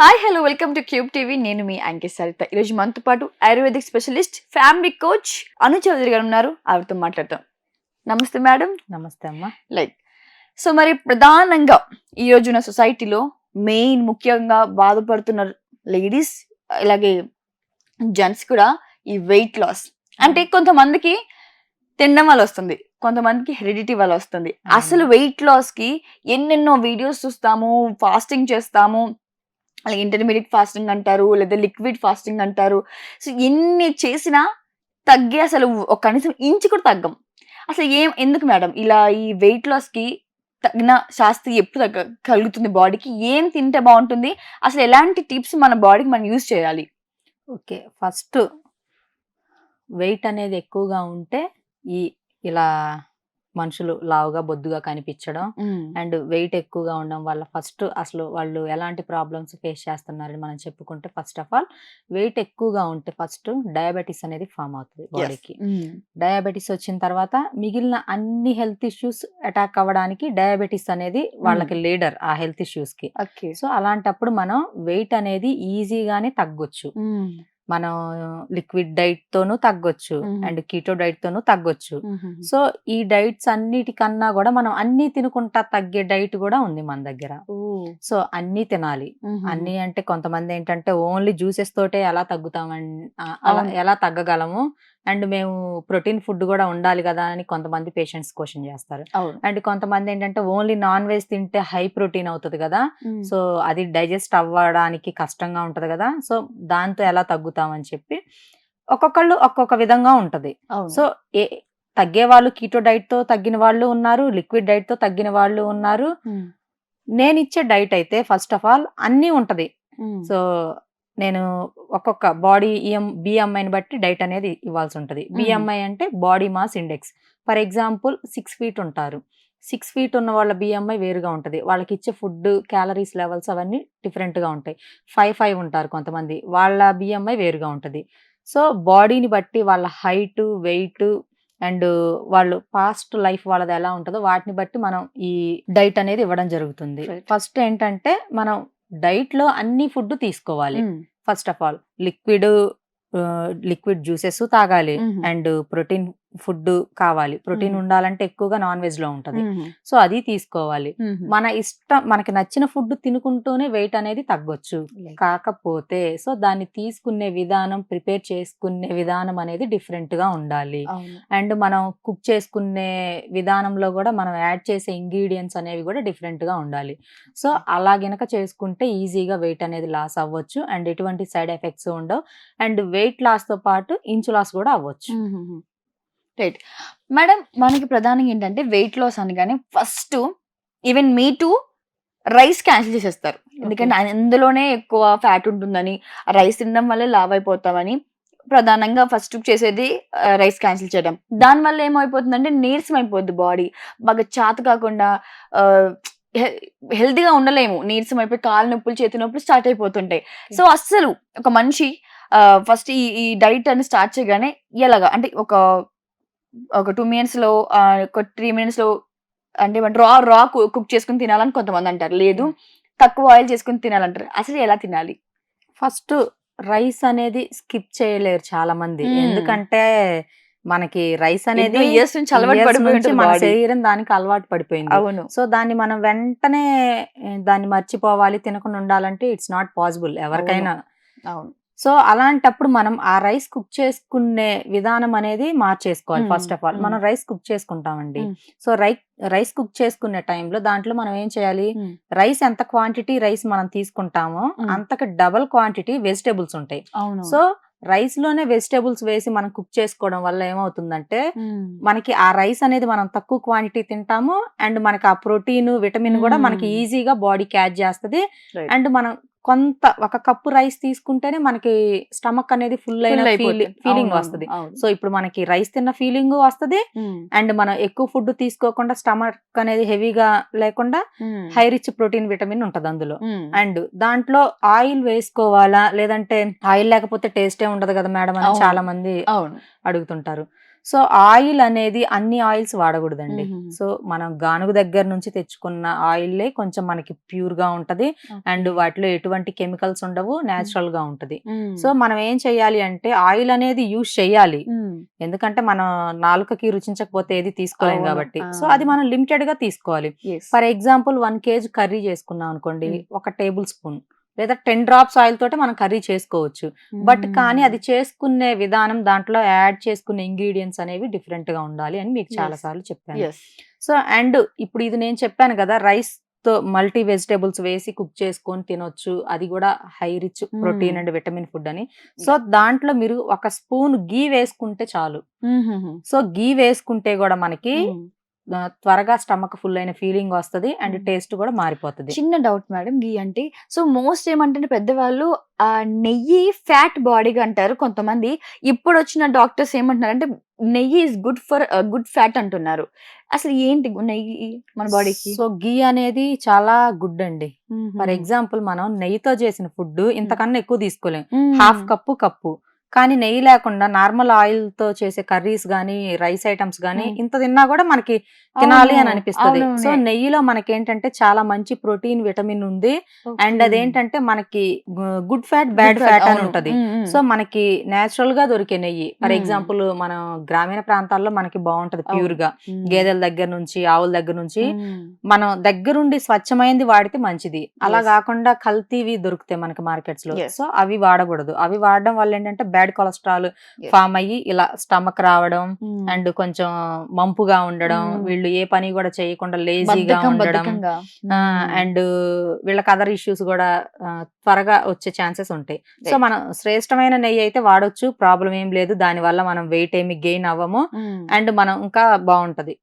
Hi hello welcome to Cube TV నేను మీ అంకిత్ సరిత. ఈరోజు మనతో పాటు ayurvedic specialist family coach Anu Chowdary garu ఉన్నారు. ఆవిడతో మాట్లాడతాం నమస్తే మేడం. నమస్తే అమ్మా. లైక్ సో మరి ప్రధానంగా ఈ రోజున సొసైటీలో మెయిన్ ముఖ్యంగా బాధపడుతున్న లేడీస్ ఇలాగే జెంట్స్ కూడా ఈ వెయిట్ లాస్. అంటే కొంతమందికి తినడం వల్ల వస్తుంది కొంతమందికి హెరిడిటీ వల్ల వస్తుంది. అసలు వెయిట్ లాస్కి ఎన్నెన్నో వీడియోస్ చూస్తాము ఫాస్టింగ్ చేస్తాము అలాగే ఇంటర్మీడియట్ ఫాస్టింగ్ అంటారు లేదా లిక్విడ్ ఫాస్టింగ్ అంటారు. సో ఎన్ని చేసినా తగ్గే అసలు ఒక కనీసం ఇంచు కూడా తగ్గం. అసలు ఏం ఎందుకు మేడం ఇలా ఈ వెయిట్ లాస్కి తగిన శాస్త్రి ఎప్పుడు తగ్గ కలుగుతుంది బాడీకి ఏం తింటే బాగుంటుంది? అసలు ఎలాంటి టిప్స్ మన బాడీకి మనం యూజ్ చేయాలి? ఓకే ఫస్ట్ వెయిట్ అనేది ఎక్కువగా ఉంటే ఈ ఇలా మనుషులు లావుగా బొద్దుగా కనిపించడం అండ్ వెయిట్ ఎక్కువగా ఉండడం వల్ల ఫస్ట్ అసలు వాళ్ళు ఎలాంటి ప్రాబ్లమ్స్ ఫేస్ చేస్తున్నారని మనం చెప్పుకుంటే ఫస్ట్ ఆఫ్ ఆల్ వెయిట్ ఎక్కువగా ఉంటే ఫస్ట్ డయాబెటీస్ అనేది ఫామ్ అవుతుంది బాడీకి. డయాబెటీస్ వచ్చిన తర్వాత మిగిలిన అన్ని హెల్త్ ఇష్యూస్ అటాక్ అవ్వడానికి డయాబెటీస్ అనేది వాళ్ళకి లీడర్ ఆ హెల్త్ ఇష్యూస్కి ఓకే. సో అలాంటప్పుడు మనం వెయిట్ అనేది ఈజీగానే తగ్గొచ్చు. మనం లిక్విడ్ డైట్ తోనూ తగ్గొచ్చు. అండ్ కీటో డైట్ తోనూ తగ్గొచ్చు. సో ఈ డైట్స్ అన్నిటికన్నా కూడా మనం అన్ని తినుకుంటా తగ్గే డైట్ కూడా ఉంది మన దగ్గర. సో అన్ని తినాలి. అన్ని అంటే కొంతమంది ఏంటంటే ఓన్లీ జ్యూసెస్ తోటే ఎలా అవును. ఎలా తగ్గగలము? అండ్ మేము ప్రోటీన్ ఫుడ్ కూడా ఉండాలి కదా అని కొంతమంది పేషెంట్స్ క్వశ్చన్ చేస్తారు. అండ్ కొంతమంది ఏంటంటే ఓన్లీ నాన్ వెజ్ తింటే హై ప్రోటీన్ అవుతుంది కదా. సో అది డైజెస్ట్ అవ్వడానికి కష్టంగా ఉంటది కదా. సో దాంతో ఎలా తగ్గుతామని చెప్పి ఒక్కొక్కళ్ళు ఒక్కొక్క విధంగా ఉంటది. సో ఏ తగ్గే వాళ్ళు కీటో డైట్తో తగ్గిన వాళ్ళు ఉన్నారు లిక్విడ్ డైట్తో తగ్గిన వాళ్ళు ఉన్నారు. నేను ఇచ్చే డైట్ అయితే ఫస్ట్ ఆఫ్ ఆల్ అన్నీ ఉంటది. సో నేను ఒక్కొక్క బాడీ ఈఎం బిఎంఐని బట్టి డైట్ అనేది ఇవ్వాల్సి ఉంటుంది. బిఎంఐ అంటే body mass index. For example six feet ఉంటారు. సిక్స్ ఫీట్ ఉన్న వాళ్ళ బిఎంఐ వేరుగా ఉంటుంది. వాళ్ళకి ఇచ్చే ఫుడ్ క్యాలరీస్ లెవెల్స్ అవన్నీ డిఫరెంట్గా ఉంటాయి. ఫైవ్ ఫైవ్ ఉంటారు కొంతమంది. వాళ్ళ బిఎంఐ వేరుగా ఉంటుంది. సో బాడీని బట్టి వాళ్ళ హైట్ వెయిట్ అండ్ వాళ్ళు పాస్ట్ లైఫ్ వాళ్ళది ఎలా ఉంటుందో వాటిని బట్టి మనం ఈ డైట్ అనేది ఇవ్వడం జరుగుతుంది. ఫస్ట్ ఏంటంటే మనం డైట్లో అన్ని ఫుడ్ తీసుకోవాలి. First of all liquid liquid juices తాగాలి. అండ్ ప్రోటీన్ ఫుడ్ కావాలి. ప్రోటీన్. ఉండాలంటే ఎక్కువగా నాన్ వెజ్లో ఉంటది సో అది తీసుకోవాలి. మన మన ఇష్టం మనకి నచ్చిన ఫుడ్ తినుకుంటూనే వెయిట్ అనేది తగ్గొచ్చు. కాకపోతే సో దాన్ని తీసుకునే విధానం ప్రిపేర్ చేసుకునే విధానం అనేది డిఫరెంట్గా ఉండాలి అండ్ మనం కుక్ చేసుకునే విధానంలో కూడా మనం యాడ్ చేసే ఇంగ్రీడియంట్స్ అనేవి కూడా డిఫరెంట్గా ఉండాలి. సో అలా గనక చేసుకుంటే ఈజీగా వెయిట్ అనేది లాస్ అవ్వచ్చు. అండ్ ఎటువంటి సైడ్ ఎఫెక్ట్స్ ఉండవు. అండ్ వెయిట్ లాస్తో పాటు ఇంచు లాస్ కూడా అవ్వచ్చు. రైట్ మేడం మనకి ప్రధానంగా ఏంటంటే వెయిట్ లాస్ అనగానే first even me too rice cancel చేసేస్తారు. ఎందుకంటే అందులోనే ఎక్కువ ఫ్యాట్ ఉంటుందని రైస్ తినడం వల్ల లావ్ అయిపోతామని ప్రధానంగా ఫస్ట్ చేసేది రైస్ క్యాన్సిల్ చేయడం. దాని వల్ల ఏమైపోతుందంటే నీరసం అయిపోద్ది బాడీ బాగా చాత కాకుండా హెల్తీగా ఉండలేము. నీరసం అయిపోయి కాలు నొప్పులు చేతి నొప్పులు స్టార్ట్ అయిపోతుంటాయి. సో అస్సలు ఒక మనిషి ఫస్ట్ ఈ ఈ డైట్ అని స్టార్ట్ చేయగానే ఎలాగా? అంటే ఒక ఒక టూ మినిట్స్లో ఒక త్రీ మినిట్స్లో అంటే రా రా కుక్ చేసుకుని తినాలని కొంతమంది అంటారు. లేదు తక్కువ ఆయిల్ చేసుకుని తినాలంటారు. అసలు ఎలా తినాలి? ఫస్ట్ రైస్ అనేది స్కిప్ చేయలేరు చాలా మంది మ్మ్. ఎందుకంటే మనకి రైస్ అనేది ఇయర్స్ నుంచి అలవాటు years పడిపోయి నుంచి ఉంటుంది మన. శరీరం దానికి అలవాటు పడిపోయింది. అవును. సో దాన్ని మనం వెంటనే దాన్ని మర్చిపోవాలి తినకుండా ఉండాలంటే ఇట్స్ నాట్ పాసిబుల్ ఎవరికైనా. అవును. సో అలాంటప్పుడు మనం ఆ రైస్ కుక్ చేసుకునే విధానం అనేది మార్చేసుకోవాలి. First of all. మనం రైస్ కుక్ చేసుకుంటామండి. సో రై రైస్ కుక్ చేసుకునే టైంలో దాంట్లో మనం ఏం చేయాలి. రైస్ ఎంత క్వాంటిటీ రైస్ మనం తీసుకుంటామో. అంతకు డబల్ క్వాంటిటీ వెజిటేబుల్స్ ఉంటాయి సో రైస్లోనే వెజిటేబుల్స్ వేసి మనం కుక్ చేసుకోవడం వల్ల ఏమవుతుందంటే. మనకి ఆ రైస్ అనేది మనం తక్కువ క్వాంటిటీ తింటాము అండ్ మనకి ఆ ప్రోటీన్ విటమిన్ కూడా మనకి. ఈజీగా బాడీ క్యాచ్ చేస్తది. అండ్ మనం కొంత ఒక కప్పు రైస్ తీసుకుంటేనే మనకి స్టమక్ అనేది ఫుల్ అయిన. ఫీలింగ్ వస్తది. సో ఇప్పుడు మనకి రైస్ తిన్న ఫీలింగ్ వస్తది. అండ్ మనం ఎక్కువ ఫుడ్ తీసుకోకుండా స్టమక్ అనేది హెవీగా లేకుండా. హై రిచ్ ప్రోటీన్ విటమిన్ ఉంటది అందులో. అండ్ దాంట్లో ఆయిల్ వేసుకోవాలా లేదంటే ఆయిల్ లేకపోతే టేస్టే ఉండదు కదా మేడం అని. చాలా మంది అడుగుతుంటారు సో ఆయిల్ అనేది అన్ని ఆయిల్స్ వాడకూడదండి. సో మనం గానుగ దగ్గర నుంచి తెచ్చుకున్న ఆయిల్లే కొంచెం మనకి ప్యూర్గా ఉంటది అండ్ వాటిలో ఎటువంటి కెమికల్స్ ఉండవు నేచురల్గా ఉంటది. సో మనం ఏం చెయ్యాలి అంటే ఆయిల్ అనేది యూజ్ చేయాలి. ఎందుకంటే మనం నాలుకకి రుచించకపోతే ఏది తీసుకోలేం అవును. కాబట్టి. సో అది మనం లిమిటెడ్గా తీసుకోవాలి. For example one kg curry చేసుకున్నాం అనుకోండి. ఒక టేబుల్ స్పూన్ లేదా టెన్ డ్రాప్స్ ఆయిల్ తోటి మనం కర్రీ చేసుకోవచ్చు బట్ కానీ అది చేసుకునే విధానం దాంట్లో యాడ్ చేసుకునే ఇంగ్రీడియంట్స్ అనేవి డిఫరెంట్గా ఉండాలి అని మీకు చాలా. సార్లు చెప్పాను. సో అండ్ ఇప్పుడు ఇది నేను చెప్పాను కదా రైస్ తో మల్టీ వెజిటేబుల్స్ వేసి కుక్ చేసుకొని తినొచ్చు అది కూడా high rich protein. And vitamin food అని సో దాంట్లో మీరు ఒక స్పూన్ గీ వేసుకుంటే చాలు. సో గీ వేసుకుంటే కూడా మనకి త్వరగా స్టమక్ ఫుల్ అయిన ఫీలింగ్ వస్తది అండ్. టేస్ట్ కూడా మారిపోతుంది. చిన్న డౌట్ మేడం గీ అంటే సో మోస్ట్ ఏమంటే పెద్దవాళ్ళు నెయ్యి ఫ్యాట్ బాడీగా అంటారు కొంతమంది. ఇప్పుడు వచ్చిన డాక్టర్స్ ఏమంటున్నారు అంటే నెయ్యి is good for good fat అంటున్నారు. అసలు ఏంటి నెయ్యి మన బాడీకి? సో గీ అనేది చాలా గుడ్ అండి. ఫర్ ఎగ్జాంపుల్ మనం నెయ్యితో చేసిన ఫుడ్ ఇంతకన్నా ఎక్కువ తీసుకోలేం. Half cup cup. కానీ నెయ్యి లేకుండా నార్మల్ ఆయిల్తో చేసే కర్రీస్ గానీ రైస్ ఐటమ్స్ గానీ. ఇంత తిన్నా కూడా మనకి తినాలి అని అనిపిస్తుంది. సో నెయ్యి నెయ్యిలో మనకి ఏంటంటే చాలా మంచి ప్రోటీన్ విటమిన్ ఉంది. అండ్ అదేంటంటే మనకి గుడ్ ఫ్యాట్ బ్యాడ్ ఫ్యాట్ అని ఉంటది. సో మనకి నేచురల్గా దొరికే నెయ్యి. ఫర్. ఎగ్జాంపుల్ మనం గ్రామీణ ప్రాంతాల్లో మనకి బాగుంటది ప్యూర్గా గేదెల దగ్గర నుంచి ఆవుల దగ్గర నుంచి మనం దగ్గరుండి స్వచ్ఛమైంది వాడితే మంచిది. అలా. కాకుండా కల్తీవి దొరుకుతాయి మనకి మార్కెట్స్లో. సో అవి వాడకూడదు. అవి వాడడం వల్ల ఏంటంటే బ్యాడ్ కొలెస్ట్రాల్. ఫామ్ అయ్యి ఇలా స్టమక్ రావడం అండ్ కొంచెం మంపుగా ఉండడం Mm. వీళ్ళు ఏ పని కూడా చేయకుండా లేజీగా ఉండడం. బద్ధకంగా. అండ్ వీళ్ళకి అదర్ ఇష్యూస్ కూడా త్వరగా వచ్చే ఛాన్సెస్ ఉంటాయి. సో. మనం శ్రేష్టమైన నెయ్యి అయితే వాడొచ్చు ప్రాబ్లం ఏం లేదు. దాని వల్ల మనం వెయిట్ ఏమి గెయిన్ అవ్వము. అండ్ మనం ఇంకా బాగుంటది.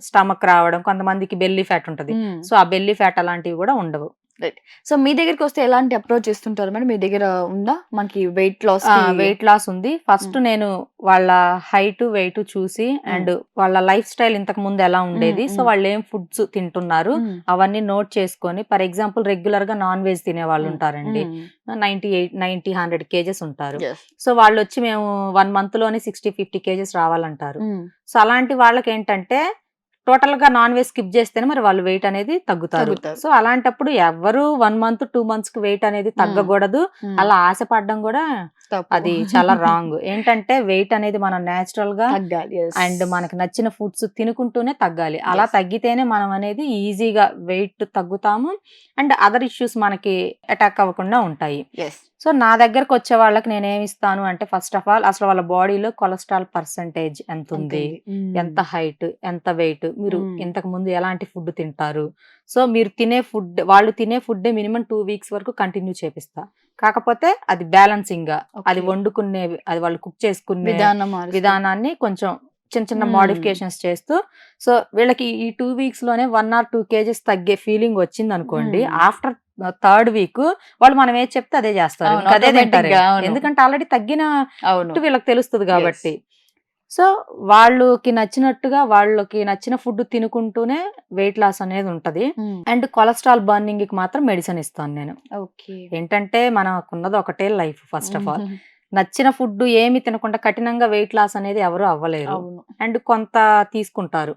స్టమక్ రావడం కొంతమందికి బెల్లీ ఫ్యాట్ ఉంటది. సో ఆ బెల్లీ ఫ్యాట్ అలాంటివి కూడా ఉండవు. సో మీ దగ్గరికి వస్తే ఎలాంటి అప్రోచ్ ఇస్తుంటారు మేడం? మీ దగ్గర ఉందా? మనకి వెయిట్ లాస్ వెయిట్ లాస్ ఉంది. ఫస్ట్ నేను వాళ్ళ హైట్ వెయిట్ చూసి అండ్ వాళ్ళ లైఫ్ స్టైల్ ఇంతకు ముందు ఎలా ఉండేది? సో. వాళ్ళు ఏం ఫుడ్స్ తింటున్నారు? అవన్నీ నోట్ చేసుకొని ఫర్ ఎగ్జాంపుల్ రెగ్యులర్గా నాన్ వెజ్ తినే వాళ్ళు ఉంటారండి. Ninety eight ninety hundred kgs ఉంటారు. సో వాళ్ళు వచ్చి మేము వన్ మంత్లోనే సిక్స్టీ ఫిఫ్టీ కేజెస్ రావాలంటారు. సో అలాంటి వాళ్ళకి ఏంటంటే టోటల్గా నాన్ వెజ్ స్కిప్ చేస్తేనే మరి వాళ్ళు వెయిట్ అనేది తగ్గుతారు. సో అలాంటప్పుడు ఎవరు వన్ మంత్ టూ మంత్స్కి వెయిట్ అనేది తగ్గకూడదు. అలా ఆశపడడం కూడా అది చాలా రాంగ్. ఏంటంటే వెయిట్ అనేది మనం నేచురల్గా తగ్గాలి అండ్ మనకి నచ్చిన ఫుడ్స్ తినుకుంటూనే తగ్గాలి. అలా. తగ్గితేనే మనం అనేది ఈజీగా వెయిట్ తగ్గుతాము అండ్ అదర్ ఇష్యూస్ మనకి అటాక్ అవ్వకుండా ఉంటాయి. సో నా దగ్గరకు వచ్చే వాళ్ళకి నేను ఏమి ఇస్తాను అంటే ఫస్ట్ ఆఫ్ ఆల్ అసలు వాళ్ళ బాడీలో కొలెస్ట్రాల్ పర్సంటేజ్ ఎంత ఉంది ఎంత హైట్ ఎంత వెయిట్? మీరు. ఇంతకు ముందు ఎలాంటి ఫుడ్ తింటారు సో మీరు తినే ఫుడ్ వాళ్ళు తినే ఫుడ్ మినిమం టూ వీక్స్ వరకు కంటిన్యూ చేపిస్తా కాకపోతే అది బ్యాలెన్సింగ్గా అది. వండుకునే అది వాళ్ళు కుక్ చేసుకునే. విధానాన్ని కొంచెం చిన్న చిన్న. మోడిఫికేషన్స్ చేస్తూ సో వీళ్ళకి ఈ టూ వీక్స్లోనే వన్ ఆర్ టూ కేజెస్ తగ్గే ఫీలింగ్ వచ్చింది అనుకోండి. ఆఫ్టర్ థర్డ్ వీక్ వాళ్ళు మనం ఏది చెప్తే అదే చేస్తారు అదే తింటారు. ఎందుకంటే ఆల్రెడీ తగ్గిన వీళ్ళకి తెలుస్తుంది కాబట్టి సో వాళ్ళకి నచ్చినట్టుగా వాళ్ళకి నచ్చిన ఫుడ్ తినుకుంటూనే వెయిట్ లాస్ అనేది ఉంటది. అండ్ కొలెస్ట్రాల్ బర్నింగ్కి మాత్రం మెడిసిన్ ఇస్తాను నేను. ఓకే. ఏంటంటే మనకున్నది ఒకటే లైఫ్ ఫస్ట్ ఆఫ్ ఆల్. నచ్చిన ఫుడ్ ఏమి తినకుండా కఠినంగా వెయిట్ లాస్ అనేది ఎవరు అవ్వలేరు. అండ్ కొంత తీసుకుంటారు.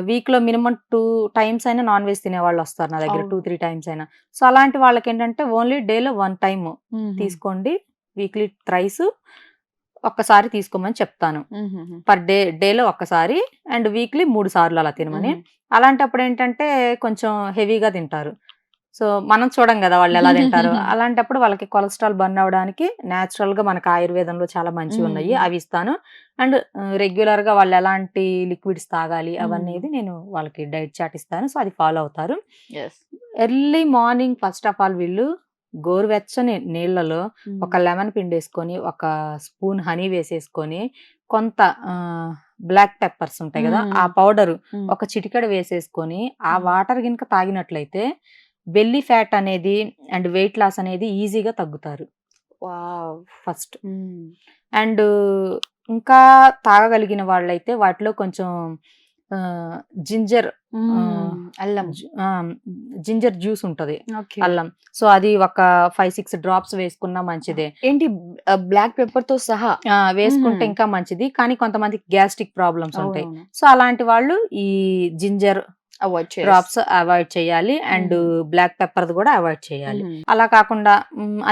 వీక్లో మినిమం టూ టైమ్స్ అయినా నాన్ వెజ్ తినే వాళ్ళు వస్తారు నా దగ్గర. టూ త్రీ టైమ్స్ అయినా. సో అలాంటి వాళ్ళకి ఏంటంటే ఓన్లీ డేలో వన్ టైం మ్మ్. తీసుకోండి. వీక్లీ థ్రైస్ ఒక్కసారి తీసుకోమని చెప్తాను. పర్ డే డేలో ఒక్కసారి అండ్ వీక్లీ మూడు సార్లు అలా తినమని. అలాంటప్పుడు ఏంటంటే కొంచెం హెవీగా తింటారు సో మనం చూడం కదా వాళ్ళు ఎలా తింటారు అలాంటప్పుడు వాళ్ళకి కొలెస్ట్రాల్ బర్న్ అవ్వడానికి న్యాచురల్గా మనకి ఆయుర్వేదంలో చాలా మంచివి ఉన్నాయి. అవి ఇస్తాను అండ్ రెగ్యులర్గా వాళ్ళు ఎలాంటి లిక్విడ్స్ తాగాలి మ్మ్. అవనేది నేను వాళ్ళకి డైట్ చాట్ ఇస్తాను సో అది ఫాలో అవుతారు. Early morning first of all వీళ్ళు గోరువెచ్చని నీళ్ళలో మ్మ్. ఒక లెమన్ పిండేసుకొని ఒక స్పూన్ హనీ వేసేసుకొని కొంత బ్లాక్ పెప్పర్స్ ఉంటాయి కదా. ఆ పౌడర్. ఒక చిటికెడ వేసేసుకొని ఆ. వాటర్ గినక తాగినట్లయితే బెల్లీ ఫ్యాట్ అనేది అండ్ వెయిట్ లాస్ అనేది ఈజీగా తగ్గుతారు. ఫస్ట్. అండ్ ఇంకా తాగగలిగిన వాళ్ళైతే వాటిలో కొంచెం జింజర్ అల్లం. జింజర్ జ్యూస్ ఉంటది అల్లం. సో అది ఒక ఫైవ్ సిక్స్ డ్రాప్స్ వేసుకున్నా మంచిదే. ఏంటి బ్లాక్ పెప్పర్తో సహా? వేసుకుంటే. ఇంకా మంచిది. కానీ కొంతమందికి గ్యాస్ట్రిక్ ప్రాబ్లమ్స్ ఉంటాయి. సో అలాంటి వాళ్ళు ఈ జింజర్ డ్రాప్స్ అవాయిడ్ చేయాలి అండ్. బ్లాక్ పెప్పర్ కూడా అవాయిడ్ చేయాలి మ్మ్. అలా కాకుండా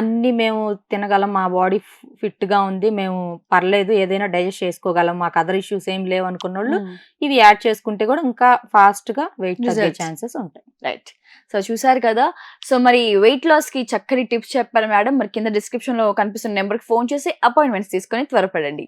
అన్ని మేము తినగలం మా బాడీ ఫిట్గా ఉంది మేము పర్లేదు ఏదైనా డైజెస్ట్ చేసుకోగలం మాకు అదర్ ఇష్యూస్ ఏం లేవు అనుకున్న వాళ్ళు మ్మ్. ఇవి యాడ్ చేసుకుంటే కూడా ఇంకా ఫాస్ట్గా వెయిట్ తగ్గే Results. ఛాన్సెస్ ఉంటాయి రైట్ సో చూసారు కదా సో మరి వెయిట్ లాస్కి చక్కని టిప్స్ చెప్పారు మేడం మరి కింద డిస్క్రిప్షన్లో కనిపిస్తున్న నెంబర్కి ఫోన్ చేసి అపాయింట్మెంట్స్ తీసుకొని త్వరపడండి